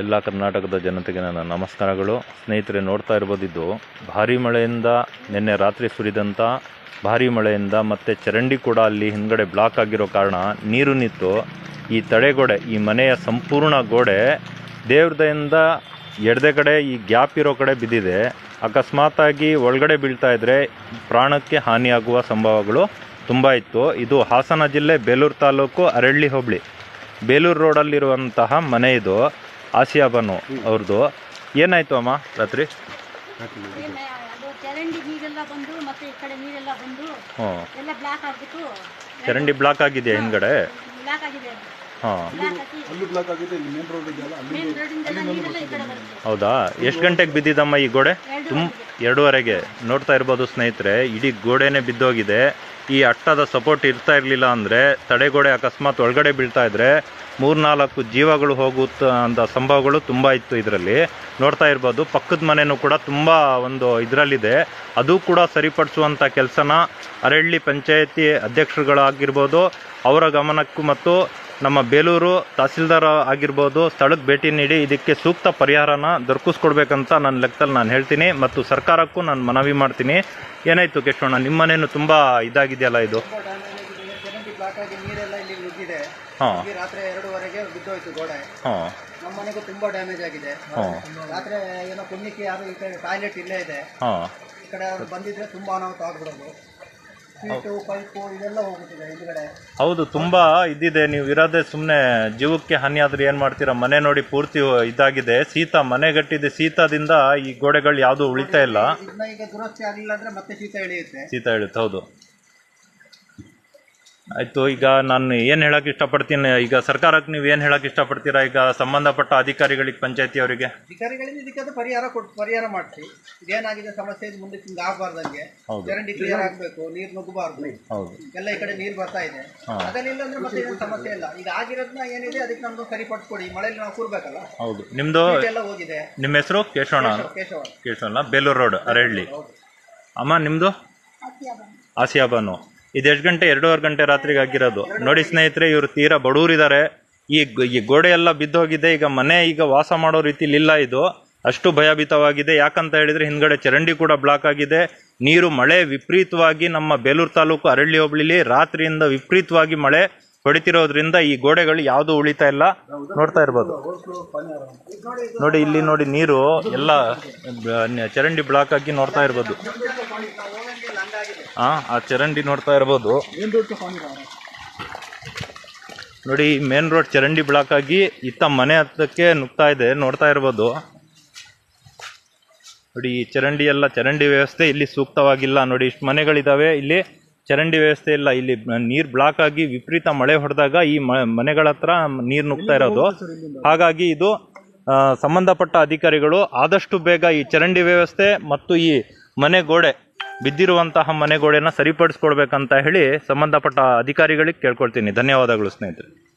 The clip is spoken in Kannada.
ಎಲ್ಲ ಕರ್ನಾಟಕದ ಜನತೆಗೆ ನನ್ನ ನಮಸ್ಕಾರಗಳು. ಸ್ನೇಹಿತರೆ, ನೋಡ್ತಾ ಇರ್ಬೋದಿದ್ದು, ಭಾರಿ ಮಳೆಯಿಂದ ನಿನ್ನೆ ರಾತ್ರಿ ಸುರಿದಂಥ ಭಾರೀ ಮಳೆಯಿಂದ ಮತ್ತು ಚರಂಡಿ ಕೂಡ ಅಲ್ಲಿ ಹಿಂದ್ಗಡೆ ಬ್ಲಾಕ್ ಆಗಿರೋ ಕಾರಣ ನೀರು ನಿಂತು ಈ ತಡೆಗೋಡೆ, ಈ ಮನೆಯ ಸಂಪೂರ್ಣ ಗೋಡೆ ದೇವ್ರದಯಿಂದ ಎಡದೆ ಕಡೆ ಈ ಗ್ಯಾಪ್ ಇರೋ ಕಡೆ ಬಿದ್ದಿದೆ. ಅಕಸ್ಮಾತಾಗಿ ಒಳಗಡೆ ಬೀಳ್ತಾ ಇದ್ದರೆ ಪ್ರಾಣಕ್ಕೆ ಹಾನಿಯಾಗುವ ಸಂಭವಗಳು ತುಂಬ ಇತ್ತು. ಇದು ಹಾಸನ ಜಿಲ್ಲೆ ಬೇಲೂರು ತಾಲೂಕು ಅರಳ್ಳಿ ಹೋಬಳಿ. ಬೇಲೂರು ರೋಡಲ್ಲಿರುವಂತಹ ಮನೆ ಇದು. ಆಸಿಯಾ ಬನು ಅವ್ರದ್ದು. ಏನಾಯ್ತು ಅಮ್ಮ ರಾತ್ರಿ? ಚರಂಡಿ ನೀರೆಲ್ಲ ಬಂದು ಮತ್ತೆ ಈ ನೀರೆಲ್ಲ ಬಂದು ಹ್ಞೂ ಬ್ಲಾಕ್ ಆಗ್ಬಿಟ್ಟು ಚರಂಡಿ ಬ್ಲಾಕ್ ಆಗಿದೆಯಾ ಹಿಂದ್ಗಡೆ? ಬ್ಲಾಕ್ ಆಗಿದೆ. ಅದು ಹಾಂ. ಬ್ಲಾಕ್ ಆಗಿ ಅಲ್ಲಿ ಬ್ಲಾಕ್ ಆಗಿದೆ ಇಲ್ಲಿ ಮೇನ್ ರೋಡ್ ಇದೆಯಲ್ಲ ಅಲ್ಲಿ ಮೇನ್ ರೋಡಿಂದ ನೀರೆಲ್ಲ ಈ ಬರುತ್ತೆ. ಹೌದಾ? ಎಷ್ಟು ಗಂಟೆಗೆ ಬಿದ್ದಿದ್ದಮ್ಮ ಈ ಗೋಡೆ? ತುಂಬ ಎರಡೂವರೆಗೆ. ನೋಡ್ತಾ ಇರ್ಬೋದು ಸ್ನೇಹಿತರೆ ಇಡೀ ಗೋಡೆನೇ ಬಿದ್ದೋಗಿದೆ. ಈ ಅಟ್ಟದ ಸಪೋರ್ಟ್ ಇರ್ತಾ ಇರಲಿಲ್ಲ ಅಂದರೆ ತಡೆಗೋಡೆ ಅಕಸ್ಮಾತ್ ಒಳಗಡೆ ಬೀಳ್ತಾ ಇದ್ರೆ ಮೂರ್ನಾಲ್ಕು ಜೀವಗಳು ಹೋಗುತ್ತ ಅಂತ ಸಂಭವಗಳು ತುಂಬ ಇತ್ತು ಇದರಲ್ಲಿ. ನೋಡ್ತಾ ಇರ್ಬೋದು, ಪಕ್ಕದ ಮನೆಯೂ ಕೂಡ ತುಂಬ ಒಂದು ಇದರಲ್ಲಿದೆ. ಅದು ಕೂಡ ಸರಿಪಡಿಸುವಂಥ ಕೆಲಸನ ಅರಳ್ಳಿ ಪಂಚಾಯತಿ ಅಧ್ಯಕ್ಷರುಗಳಾಗಿರ್ಬೋದು, ಅವರ ಗಮನಕ್ಕೂ ಮತ್ತು ನಮ್ಮ ಬೇಲೂರು ತಹಸೀಲ್ದಾರ್ ಆಗಿರ್ಬೋದು ಸ್ಥಳಕ್ಕೆ ಭೇಟಿ ನೀಡಿ ಇದಕ್ಕೆ ಸೂಕ್ತ ಪರಿಹಾರನ ದೊರಕಿಸ್ಕೊಡ್ಬೇಕಂತ ನನ್ನ ಲೆಕ್ಕದಲ್ಲಿ ನಾನು ಹೇಳ್ತೀನಿ ಮತ್ತು ಸರ್ಕಾರಕ್ಕೂ ನಾನು ಮನವಿ ಮಾಡ್ತೀನಿ. ಏನಾಯಿತು ಕೇಶವಣ್ಣ ನಿಮ್ಮ ಮನೆಯೂ ತುಂಬ ಇದಾಗಿದೆಯಲ್ಲ ಇದು? ಹಾಂ. ರಾತ್ರಿ ಎರಡೂವರೆಗೆ ಬಿದ್ದೋಯ್ತು ಗೋಡೆ. ಹಾಂ. ನಮ್ಮ ಮನೆಗೂ ತುಂಬಾ ಡ್ಯಾಮೇಜ್ ಆಗಿದೆ. ಹಾಂ. ರಾತ್ರಿ ಏನೋ ಪುಣ್ಯಕ್ಕೆ ಯಾರು ಈ ಕಡೆ ಟಾಯ್ಲೆಟ್ ಇಲ್ಲೇ ಇದೆ. ಹಾಂ. ಈ ಕಡೆ ಅವ್ರು ಬಂದಿದ್ರೆ ತುಂಬಾ ಅನಾಹುತ ಆಗ್ಬಿಡೋದು. ಸೀಟು ಪೈಪು ಇದೆಲ್ಲ ಹೋಗ್ಬಿಟ್ಟಿದೆ ಹಿಂದ್ಗಡೆ. ಹೌದು ತುಂಬ ಇದ್ದಿದೆ ನೀವು ಇರೋದೇ ಸುಮ್ಮನೆ ಜೀವಕ್ಕೆ ಹಾನಿ ಆದ್ರೆ ಏನು ಮಾಡ್ತೀರಾ? ಮನೆ ನೋಡಿ ಪೂರ್ತಿ ಇದಾಗಿದೆ. ಶೀತ ಮನೆಗಟ್ಟಿದೆ. ಶೀತದಿಂದ ಈ ಗೋಡೆಗಳು ಯಾವುದು ಉಳಿತಾ ಇಲ್ಲ. ಇದನ್ನ ಈಗ ದುರಸ್ತಿ ಆಗಲಿಲ್ಲ ಅಂದ್ರೆ ಮತ್ತೆ ಶೀತ ಇಳಿಯುತ್ತೆ ಶೀತ ಹೇಳುತ್ತೆ ಹೌದು. ಆಯ್ತು ಈಗ ನಾನು ಏನು ಹೇಳಕ್ ಇಷ್ಟಪಡ್ತೀನಿ? ಈಗ ಸರ್ಕಾರಕ್ಕೆ ನೀವು ಏನು ಹೇಳೋಕ್ಕೆ ಇಷ್ಟಪಡ್ತೀರಾ? ಈಗ ಸಂಬಂಧಪಟ್ಟ ಅಧಿಕಾರಿಗಳಿಗೆ ಪಂಚಾಯತಿ ಅವರಿಗೆ? ಅಧಿಕಾರಿಗಳಿಂದ ಇದಕ್ಕೆ ಅದು ಪರಿಹಾರ ಕೊಟ್ಟು ಪರಿಹಾರ ಮಾಡಿಸಿ. ಇದೇನಾಗಿದೆ ಸಮಸ್ಯೆ ಇದು ಮುಂದಕ್ಕೆ ಹಿಂಗೆ ಆಗಬಾರ್ದಂಗೆ. ಚರಂಡಿ ಕ್ಲಿಯರ್ ಆಗಬೇಕು ನೀರು ನುಗ್ಗಬಾರ್ದು. ಹೌದು. ಎಲ್ಲ ಈ ಕಡೆ ನೀರು ಬರ್ತಾ ಇದೆ. ಅದನ್ನಿಲ್ಲ ಅಂದ್ರೆ ಮತ್ತೆ ಏನು ಸಮಸ್ಯೆ ಇಲ್ಲ. ಈಗ ಆಗಿರೋದನ್ನ ಏನಿದೆ ಅದಕ್ಕೆ ನಮ್ದು ಸರಿಪಡಿಸ್ಕೊಡಿ. ಮಳೆಯಲ್ಲಿ ನಾವು ಕೂರ್ಬೇಕಲ್ಲ? ಹೌದು. ನಿಮ್ದು ಎಲ್ಲ ಹೋಗಿದೆ. ನಿಮ್ಮ ಹೆಸರು? ಕೇಶವಣ ಕೇಶವ ಕೇಶವಣ್ಣ. ಬೇಲೂರು ರೋಡ್ ಅರಳ್ಳಿ. ಅಮ್ಮ ನಿಮ್ಮದು ಆಸಿಯಾ ಬಾನು ಇದು ಎಷ್ಟು ಗಂಟೆ? ಎರಡೂವರೆ ಗಂಟೆ ರಾತ್ರಿಗೆ ಆಗಿರೋದು. ನೋಡಿ ಸ್ನೇಹಿತರೆ, ಇವರು ತೀರಾ ಬಡವರಿದ್ದಾರೆ ಈ ಈ ಗೋಡೆ ಎಲ್ಲ ಬಿದ್ದೋಗಿದೆ. ಈಗ ಮನೆ ಈಗ ವಾಸ ಮಾಡೋ ರೀತಿಲಿ ಇಲ್ಲ ಇದು. ಅಷ್ಟು ಭಯಭೀತವಾಗಿದೆ. ಯಾಕಂತ ಹೇಳಿದ್ರೆ ಹಿಂದ್ಗಡೆ ಚರಂಡಿ ಕೂಡ ಬ್ಲಾಕ್ ಆಗಿದೆ. ನೀರು ಮಳೆ ವಿಪರೀತವಾಗಿ ನಮ್ಮ ಬೇಲೂರು ತಾಲೂಕು ಅರಳ್ಳಿ ಹೋಬಳಿಲಿ ರಾತ್ರಿಯಿಂದ ವಿಪರೀತವಾಗಿ ಮಳೆ ಹೊಡಿತಿರೋದ್ರಿಂದ ಈ ಗೋಡೆಗಳು ಯಾವುದು ಉಳಿತಾ ಇಲ್ಲ. ನೋಡ್ತಾ ಇರ್ಬೋದು. ನೋಡಿ, ಇಲ್ಲಿ ನೋಡಿ ನೀರು ಎಲ್ಲ ಚರಂಡಿ ಬ್ಲಾಕ್ ಆಗಿ ನೋಡ್ತಾ ಇರ್ಬೋದು. ಆ ಆ ಚರಂಡಿ ನೋಡ್ತಾ ಇರ್ಬೋದು. ನೋಡಿ ಮೇನ್ ರೋಡ್ ಚರಂಡಿ ಬ್ಲಾಕ್ ಆಗಿ ಇತ್ತ ಮನೆ ಹತ್ತಕ್ಕೆ ನುಗ್ತಾ ಇದೆ ನೋಡ್ತಾ ಇರ್ಬೋದು. ನೋಡಿ ಈ ಚರಂಡಿ ಎಲ್ಲ ಚರಂಡಿ ವ್ಯವಸ್ಥೆ ಇಲ್ಲಿ ಸೂಕ್ತವಾಗಿಲ್ಲ. ನೋಡಿ ಇಷ್ಟು ಮನೆಗಳಿದ್ದಾವೆ ಇಲ್ಲಿ ಚರಂಡಿ ವ್ಯವಸ್ಥೆ ಇಲ್ಲ. ಇಲ್ಲಿ ನೀರು ಬ್ಲಾಕ್ ಆಗಿ ವಿಪರೀತ ಮಳೆ ಹೊಡೆದಾಗ ಈ ಮನೆಗಳ ಹತ್ರ ನೀರು ನುಗ್ತಾ ಇರೋದು. ಹಾಗಾಗಿ ಇದು ಸಂಬಂಧಪಟ್ಟ ಅಧಿಕಾರಿಗಳು ಆದಷ್ಟು ಬೇಗ ಈ ಚರಂಡಿ ವ್ಯವಸ್ಥೆ ಮತ್ತು ಈ ಮನೆ ಗೋಡೆ ಬಿದ್ದಿರುವಂತಹ ಮನೆಗೋಡೆಯನ್ನು ಸರಿಪಡಿಸ್ಕೊಡ್ಬೇಕಂತ ಹೇಳಿ ಸಂಬಂಧಪಟ್ಟ ಅಧಿಕಾರಿಗಳಿಗೆ ಕೇಳ್ಕೊಳ್ತೀನಿ. ಧನ್ಯವಾದಗಳು ಸ್ನೇಹಿತರೆ.